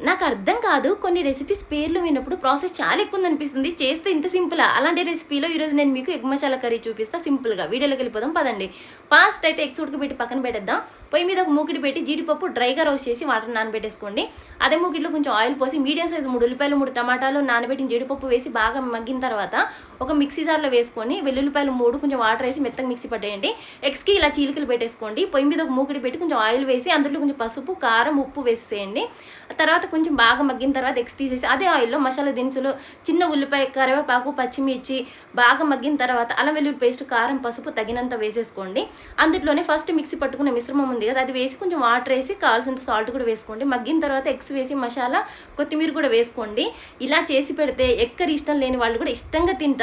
నాకు అర్థం కాదు. కొన్ని రెసిపీస్ పేర్లు విన్నప్పుడు ప్రాసెస్ చాలా ఎక్కువ అనిపిస్తుంది. చేస్తే ఇంత సింపుల్ అలాంటి రెసిపీలో ఈరోజు నేను మీకు ఎగ్ మసాలా కర్రీ చూపిస్తా సింపుల్గా వీడియోలోకి వెళ్ళిపోదాం పదండి. ఫాస్ట్ అయితే ఎగ్స్ ఉడకబెట్టి పక్కన పెట్టేద్దాం. పొయ్యి మీద ఒక మూకిడి పెట్టి జీడిపప్పు డ్రైగా రోస్ట్ చేసి వాటర్ నానబెట్టేసుకోండి. అదే మూకిడిలో కొంచెం ఆయిల్ పోసి మీడియం సైజు మూడు ఉల్లిపాయలు మూడు టమాటాలు నానబెట్టిన జీడిపప్పు వేసి బాగా మగ్గిన తర్వాత ఒక మిక్సీ జార్లో వేసుకొని వెల్లుల్లిపాయలు మూడు కొంచెం వాటర్ వేసి మెత్తగా మిక్సీ పట్టేయండి. ఎగ్స్కి ఇలా చీలికలు పెట్టేసుకోండి. పొయ్యి మీద ఒక మూకిడి పెట్టి కొంచెం ఆయిల్ వేసి అందులో కొంచెం పసుపు కారం ఉప్పు వేసేయండి. తర్వాత తర్వాత కొంచెం బాగా మగ్గిన తర్వాత ఎగ్స్ తీసేసి అదే ఆయిల్లో మసాలా దినుసులు చిన్న ఉల్లిపాయ కరివేపాకు పచ్చిమిర్చి బాగా మగ్గిన తర్వాత అల్లం వెల్లుల్లి పేస్ట్ కారం పసుపు తగినంత వేసేసుకోండి. అందులోనే ఫస్ట్ మిక్సీ పట్టుకున్న మిశ్రమం ఉంది కదా అది వేసి కొంచెం వాటర్ వేసి కావాల్సినంత సాల్ట్ కూడా వేసుకోండి. మగ్గిన తర్వాత ఎగ్స్ వేసి మసాలా కొత్తిమీర కూడా వేసుకోండి. ఇలా చేసి పెడితే ఎక్కరి ఇష్టం లేని వాళ్ళు కూడా ఇష్టంగా తింటారు.